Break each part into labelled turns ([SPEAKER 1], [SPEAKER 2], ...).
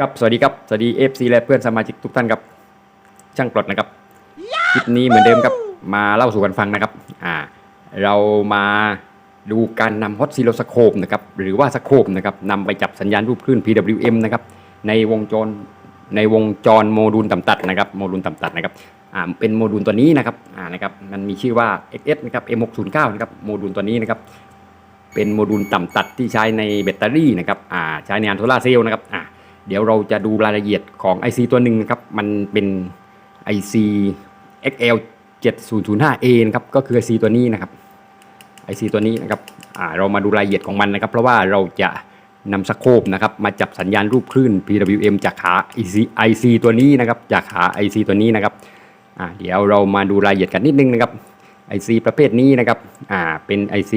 [SPEAKER 1] ครับ สวัสดีครับ สวัสดี FC และเพื่อนสมาชิกทุกท่านครับ ช่างปลดนะครับ คลิปนี้เหมือนเดิมครับ มาเล่าสู่กันฟังนะครับ อ่า เรามาดูการนำฮอตซิโลสโคปนะครับ หรือว่าสโคปนะครับนำไปจับสัญญาณรูปคลื่น PWM นะครับ ในวงจร ในวงจรโมดูลต่ำตัดนะครับ โมดูลต่ำตัดนะครับ อ่า เป็นโมดูลตัวนี้นะครับ อ่า นะครับ มันมีชื่อว่า XS นะครับ M609 นะครับ โมดูลตัวนี้นะครับ เป็นโมดูลต่ำตัดที่ใช้ในแบตเตอรี่นะครับ อ่า ใช้ในงานโซลาร์เซลล์นะครับ อ่า เดี๋ยวเราจะดูรายละเอียดของ IC ตัวหนึ่งนะครับ มันเป็น IC XL 7005A นะครับ ก็คือ IC ตัวนี้นะครับ IC ตัวนี้นะครับอ่าเรามาดูรายละเอียดของมันนะครับ เพราะว่าเราจะนำสโคปนะครับมาจับสัญญาณรูปคลื่น PWM จากขา IC IC ตัวนี้นะครับ จากขา IC ตัวนี้นะครับอ่าเดี๋ยวเรามาดูรายละเอียดกันนิดนึงนะครับ IC ประเภทนี้นะครับอ่าเป็น IC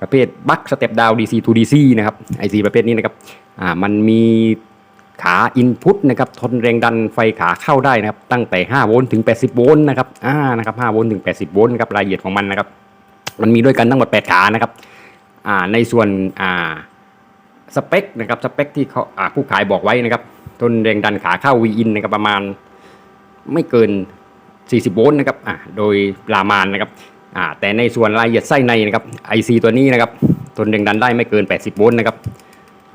[SPEAKER 1] ประเภทบัคสเต็ปดาว DC to DC นะครับ IC ประเภทนี้นะครับอ่ามันมี ขาอินพุตนะครับทนแรงดันไฟขาเข้าได้นะครับตั้งแต่ 5 โวลต์ถึง 80 โวลต์นะครับอ่านะครับ5โวลต์ถึง 80 โวลต์นะครับรายละเอียดของมันนะครับ มันมีด้วยกันทั้งหมด 8 ขานะครับอ่าในส่วนอ่าสเปคนะครับสเปคที่เขาอ่าผู้ขายบอกไว้นะครับทนแรงดันขาเข้า V-in นะครับประมาณไม่เกิน 40 โวลต์นะครับอ่าโดยประมาณนะครับอ่าแต่ในส่วนรายละเอียดไส้ในนะครับ IC ตัวนี้นะครับทนแรงดันได้ไม่เกิน 80 โวลต์นะครับ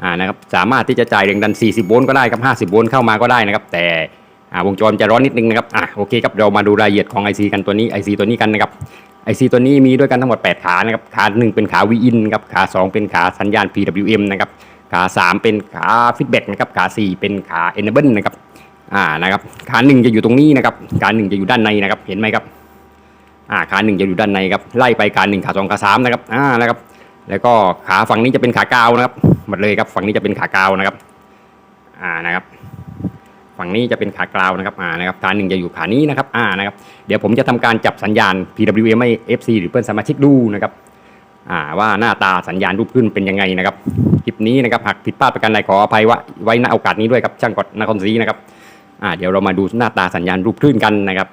[SPEAKER 1] อ่านะครับสามารถที่จะจ่ายแรงดัน 40 โวลต์ก็ได้ครับ 50 โวลต์เข้ามาก็ได้นะครับ แต่อ่าวงจรจะร้อนนิดนึงนะครับอ่าโอเคครับเรามาดูรายละเอียดของ IC กันตัวนี้ IC ตัวนี้กันนะครับ IC ตัวนี้มีด้วยกันทั้งหมด 8 ขานะครับขา 1 เป็นขา V-in ครับขา 2 เป็นขาสัญญาณ PWM นะครับขา 3 เป็นขา feedback นะครับขา 4 เป็นขา enable นะครับอ่านะครับขา1จะอยู่ตรงนี้นะครับขา1จะอยู่ด้านในนะครับเห็นไหมครับอ่าขา1จะอยู่ด้านในครับไล่ไปขา1ขา2ขา3นะครับอ่านะครับ แล้วก็ขาฝั่งนี้จะเป็นขากาวนะครับหมดเลยครับฝั่งนี้จะเป็นขากาวนะครับ อ่านะครับฝั่งนี้จะเป็นขากราวนะครับ อ่า นะครับขาหนึ่งจะอยู่ขานี้นะครับ อ่า นะครับ เดี๋ยวผมจะทำการจับสัญญาณ PWM ให้ FC หรือเพื่อนสมาชิกดูนะครับ อ่า ว่าหน้าตาสัญญาณรูปขึ้นเป็นยังไงนะครับ คลิปนี้นะครับ หากผิดพลาดประการใดขออภัยว่าไว้ณโอกาสนี้ด้วยครับ ช่างกดนครศรีนะครับ อ่า เดี๋ยวเรามาดูหน้าตาสัญญาณรูปคลื่นกันนะครับ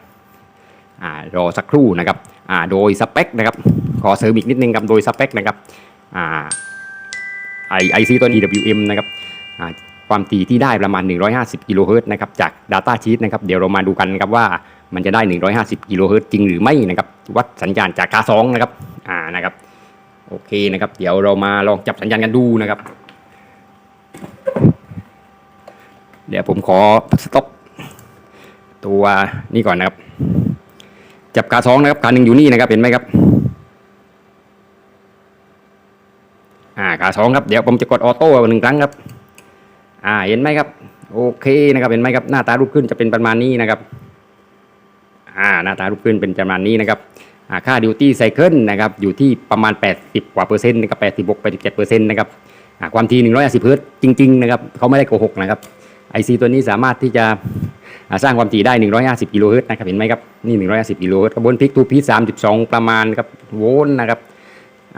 [SPEAKER 1] อ่า รอสักครู่นะครับ อ่า โดยสเปคนะครับ ขอเสริมอีกนิดนึงครับโดยสเปคนะครับไอไอซีตัว EWM นะครับความถี่ที่ได้ประมาณ 150 กิโลเฮิรตซ์นะครับจาก Data Sheet นะครับเดี๋ยวเรามาดูกันนะครับว่ามันจะได้ 150 กิโลเฮิรตซ์จริงหรือไม่นะครับวัดสัญญาณจากขาสองนะครับอ่านะครับโอเคนะครับเดี๋ยวเรามาลองจับสัญญาณกันดูนะครับ เดี๋ยวผมขอสต็อปตัวนี้ก่อนนะครับ จับขาสองนะครับขาหนึ่งอยู่นี่นะครับเห็นไหมครับ อ่า ขาสองครับเดี๋ยวผมจะกดออโต้หนึ่งครั้งครับ อ่าเห็นไหมครับ โอเคนะครับเห็นไหมครับหน้าตารูปขึ้นจะเป็นประมาณนี้นะครับ อ่าหน้าตารูปขึ้นเป็นประมาณนี้นะครับอ่าค่าดิวตี้ไซเคิลนะครับอยู่ที่ประมาณ 80 กว่าเปอร์เซ็นต์นะครับ86 87เจ็ดเปอร์เซ็นต์นะครับอ่าความถี่150เฮิร์ตจริงๆนะครับเขาไม่ได้โกหกนะครับ IC ตัวนี้สามารถที่จะสร้างความถี่ได้ 150 กิโลเฮิรตซ์นะครับเห็นไหมครับ นี่ 150 กิโลเฮิรตซ์กระบวนพิกทูพี32ประมาณครับโวลต์นะครับ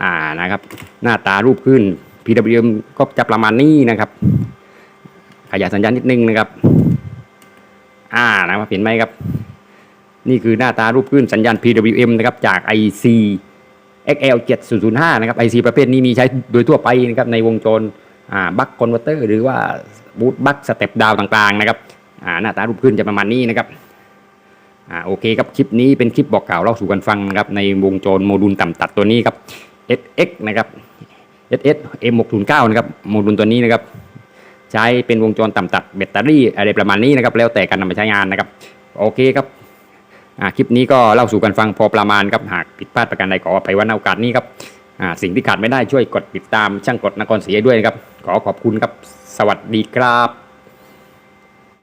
[SPEAKER 1] อ่านะครับ หน้าตารูปขึ้น PWM ก็จะประมาณนี้นะครับ ขยายสัญญาณนิดนึงนะครับ อ่านะครับเห็นไหมครับ นี่คือหน้าตารูปขึ้นสัญญาณ PWM นะครับจาก IC XL 7005นะครับ IC ประเภทนี้มีใช้โดยทั่วไปนะครับในวงจรอ่าบัคคอนเวอร์เตอร์หรือว่าบูตบัคสเต็ปดาวต่างๆนะครับอ่าหน้าตารูปขึ้นจะประมาณนี้นะครับอ่าโอเคครับคลิปนี้เป็นคลิปบอกกล่าวเล่าสู่กันฟังนะครับในวงจรโมดูลต่ำตัดตัวนี้ครับ SX นะครับ SS M609 นะครับโมดูลตัวนี้นะครับใช้เป็นวงจรต่ำตัดแบตเตอรี่อะไรประมาณนี้นะครับแล้วแต่การนำไปใช้งานนะครับโอเคครับอ่าคลิปนี้ก็เล่าสู่กันฟังพอประมาณครับหากผิดพลาดประการใดขออภัยไวันโอกาสนี้ครับอ่าสิ่งที่ขาดไม่ได้ช่วยกดติดตามช่างกดนครศรีด้วยนะครับขอขอบคุณครับสวัสดีครับ